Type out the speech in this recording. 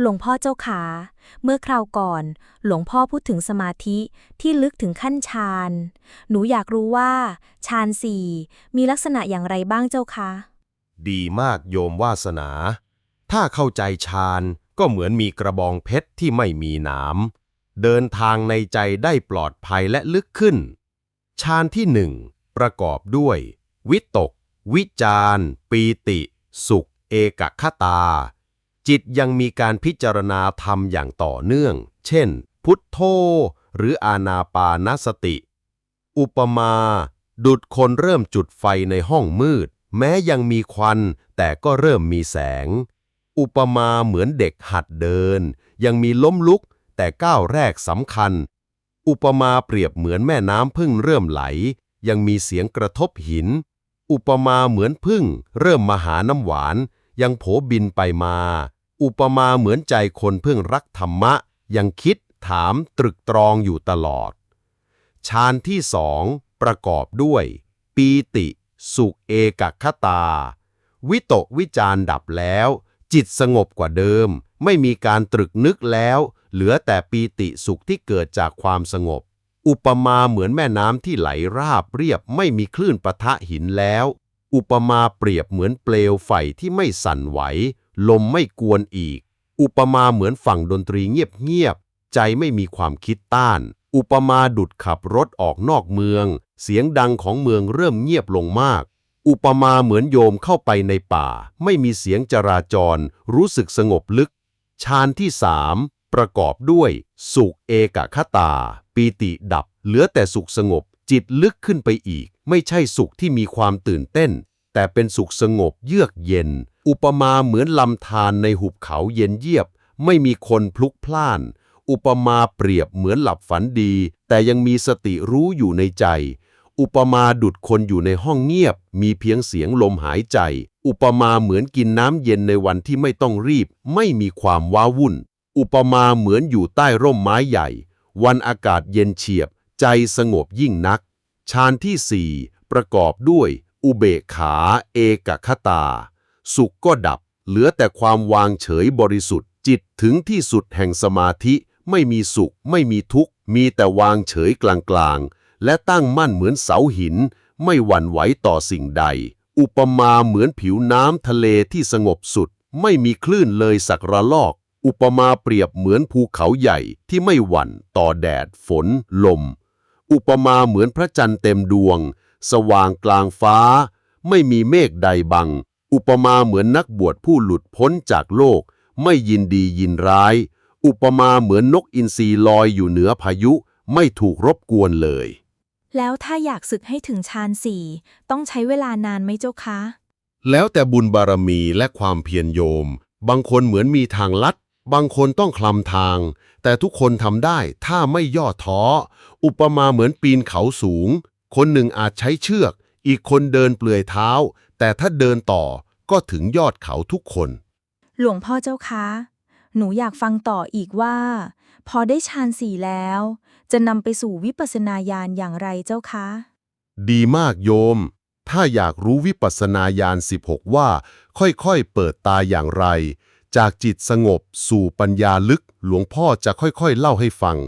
หลวงพ่อเจ้าขา เมื่อคราวก่อน หลวงพ่อพูดถึงสมาธิที่ลึกถึงขั้นฌาน หนูอยากรู้ว่าฌานสี่มีลักษณะอย่างไรบ้างเจ้าคะ ดีมากโยมวาสนา ถ้าเข้าใจฌานก็เหมือนมีกระบองเพชรที่ไม่มีหนาม เดินทางในใจได้ปลอดภัยและลึกขึ้น ฌานที่หนึ่งประกอบด้วย วิตก วิจารปีติ สุข เอกคตา จิตยังมีการพิจารณาธรรมอย่างต่อเนื่อง เช่น พุทโธ หรืออานาปานสติ อุปมา ดุดคนเริ่มจุดไฟในห้องมืด แม้ยังมีควัน แต่ก็เริ่มมีแสง อุปมาเหมือนเด็กหัดเดิน ยังมีล้มลุก แต่ก้าวแรกสำคัญ อุปมาเปรียบเหมือนแม่น้ำพึ่งเริ่มไหล ยังมีเสียงกระทบหิน อุปมาเหมือนพึ่ง เริ่มมาหาน้ำหวานยังโผบินไปมา อุปมาเหมือนใจคนเพิ่งรักธรรมะ ยังคิดถามตรึกตรองอยู่ตลอด ฌานที่สองประกอบด้วย ปีติ สุขเอกคตา วิตกวิจารดับแล้ว จิตสงบกว่าเดิม ไม่มีการตรึกนึกแล้ว เหลือแต่ปีติสุขที่เกิดจากความสงบ อุปมาเหมือนแม่น้ำที่ไหลราบเรียบไม่มีคลื่นปะทะหินแล้ว อุปมาเปรียบเหมือนเปลวไฟที่ไม่สั่นไหว ลมไม่กวนอีก อุปมาเหมือนฝั่งดนตรีเงียบๆ ใจไม่มีความคิดต้าน อุปมาดุดขับรถออกนอกเมือง เสียงดังของเมืองเริ่มเงียบลงมาก อุปมาเหมือนโยมเข้าไปในป่า ไม่มีเสียงจราจร รู้สึกสงบลึก ฌานที่สามประกอบด้วย สุขเอกคตา ปีติดับ เหลือแต่สุขสงบ จิตลึกขึ้นไปอีก ไม่ใช่สุขที่มีความตื่นเต้น แต่เป็นสุขสงบเยือกเย็น อุปมาเหมือนลำธารในหุบเขาเย็นเยียบ ไม่มีคนพลุกพล่าน อุปมาเปรียบเหมือนหลับฝันดี แต่ยังมีสติรู้อยู่ในใจ อุปมาดุดคนอยู่ในห้องเงียบ มีเพียงเสียงลมหายใจ อุปมาเหมือนกินน้ำเย็นในวันที่ไม่ต้องรีบ ไม่มีความว้าวุ่น อุปมาเหมือนอยู่ใต้ร่มไม้ใหญ่ วันอากาศเย็นเฉียบ ใจสงบยิ่งนัก ฌานที่สี่ประกอบด้วย อุเบกขา เอกคตา สุขก็ดับ เหลือแต่ความวางเฉยบริสุทธิ์ จิตถึงที่สุดแห่งสมาธิ ไม่มีสุข ไม่มีทุกข์ มีแต่วางเฉยกลางๆ และตั้งมั่นเหมือนเสาหิน ไม่หวั่นไหวต่อสิ่งใด อุปมาเหมือนผิวน้ำทะเลที่สงบสุด ไม่มีคลื่นเลยสักระลอก อุปมาเปรียบเหมือนภูเขาใหญ่ที่ไม่หวั่นต่อแดด ฝน ลม อุปมาเหมือนพระจันทร์เต็มดวง สว่างกลางฟ้า ไม่มีเมฆใดบัง อุปมาเหมือนนักบวชผู้หลุดพ้นจากโลก ไม่ยินดียินร้าย อุปมาเหมือนนกอินทรีลอยอยู่เหนือพายุ ไม่ถูกรบกวนเลย แล้วถ้าอยากศึกให้ถึงฌานสี่ต้องใช้เวลานานไหมเจ้าคะ แล้วแต่บุญบารมีและความเพียรโยม บางคนเหมือนมีทางลัด บางคนต้องคลำทาง แต่ทุกคนทำได้ถ้าไม่ย่อท้อ อุปมาเหมือนปีนเขาสูง คนหนึ่งอาจใช้เชือก อีกคนเดินเปลือยเท้า แต่ถ้าเดินต่อก็ถึงยอดเขาทุกคน หลวงพ่อเจ้าคะ หนูอยากฟังต่ออีกว่า พอได้ฌานสี่แล้ว จะนำไปสู่วิปัสสนาญาณอย่างไรเจ้าคะ ดีมากโยม ถ้าอยากรู้วิปัสสนาญาณ16 ว่า ค่อยๆ เปิดตาอย่างไร จากจิตสงบสู่ปัญญาลึกหลวงพ่อจะค่อยๆ เล่าให้ฟัง